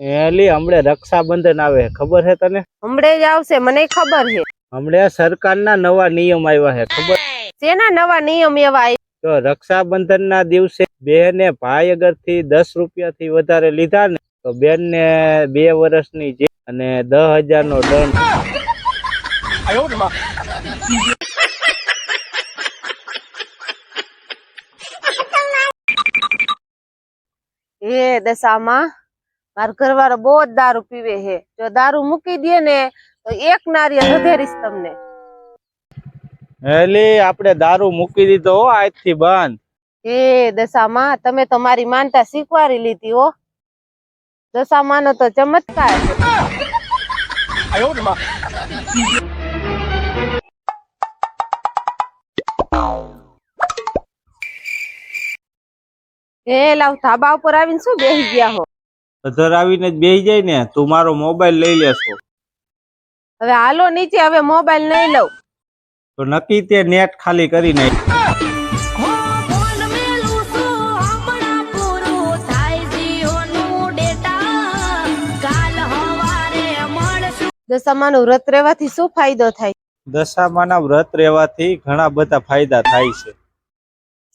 એલી હમણે રક્ષાબંધન આવે ખબર છે તને? હમણે જ આવશે મને ખબર છે. હમણે સરકારના નવા નિયમ આવ્યા છે. ખબર? તેના નવા નિયમ એવા તો રક્ષાબંધન ના દિવસે બેને ભાઈ અગરથી દસ રૂપિયા થી વધારે લીધા ને તો બેન ને બે વર્ષની જેલ અને દસ હજાર નો દંડ. એ દશામાં મારો ઘરવાળો બહુ જ દારૂ પીવે છે. જો દારૂ મૂકી દે ને તો એક નારિયેળ વધેરીશ તમને. એલી આપણે દારૂ મૂકી દીધો હો આજથી બંધ. હે દશામાં તમે તો મારી માનતા શીખવાડી લીધી હો. દશામાનો તો ચમત્કાર. એ હે લાવ ધાબા ઉપર આવીને શું બેસી ગયા હો? અધર આવીને જ બેસી જાય ને તું મારો મોબાઈલ લઈ લેશો. હવે હાલો નીચે હવે મોબાઈલ નહીં લઉં. તો નક્કી તે નેટ ખાલી કરી નાખ. મળશું દશામાનું વ્રત રહેવાથી શું ફાયદો થાય? દશામાના વ્રત રહેવાથી ઘણા બધા ફાયદા થાય છે.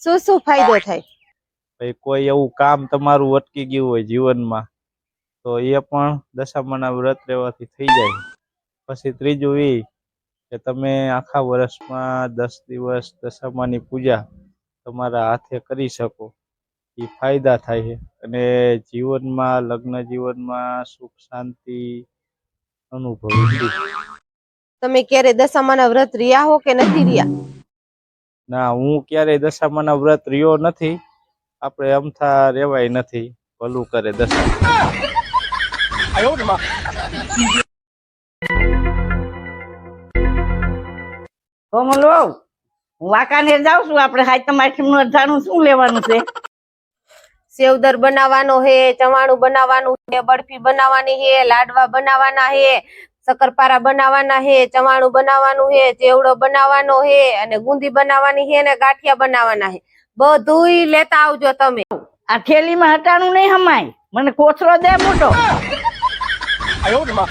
શું શું ફાયદો થાય? ભાઈ કોઈ એવું કામ તમારું અટકી ગયું હોય જીવનમાં તો એ પણ દશામાના વ્રત રહેવાથી થઈ જાય. પછી ત્રીજું એ કે તમે આખા વર્ષમાં દસ દિવસ દશામાની પૂજા તમારા હાથે કરી શકો. એ ફાયદા થાય છે. અને જીવનમાં લગ્ન જીવનમાં સુખ શાંતિ અનુભવી છે. તમે ક્યારે દશામાના વ્રત રહ્યા હો કે નથી રહ્યા? ના હું ક્યારેય દશામાના વ્રત રહ્યો નથી. આપણે અમથા રેવાય નથી. ભલું કરે દશા કોમલ વહુ હું વાંકાનેર જાઉં છું. આપણે હાઈ તમારી નું અઢાણું શું લેવાનું છે? સેવદર બનાવવાનો હે ચવાણું બનાવવાનું હે બરફી બનાવવાની હે લાડવા બનાવવાના હે શક્કરપારા બનાવવાના હે ચવાણું બનાવવાનું હે ચેવડો બનાવવાનો હે અને ગુંદી બનાવવાની હે ને ગાંઠિયા બનાવવાના હે. બધુંય લેતા આવજો તમે. આ થેલીમાં હટાણું નહીં હમાય. મને કોથરો દે મોટો. 哎呦我的妈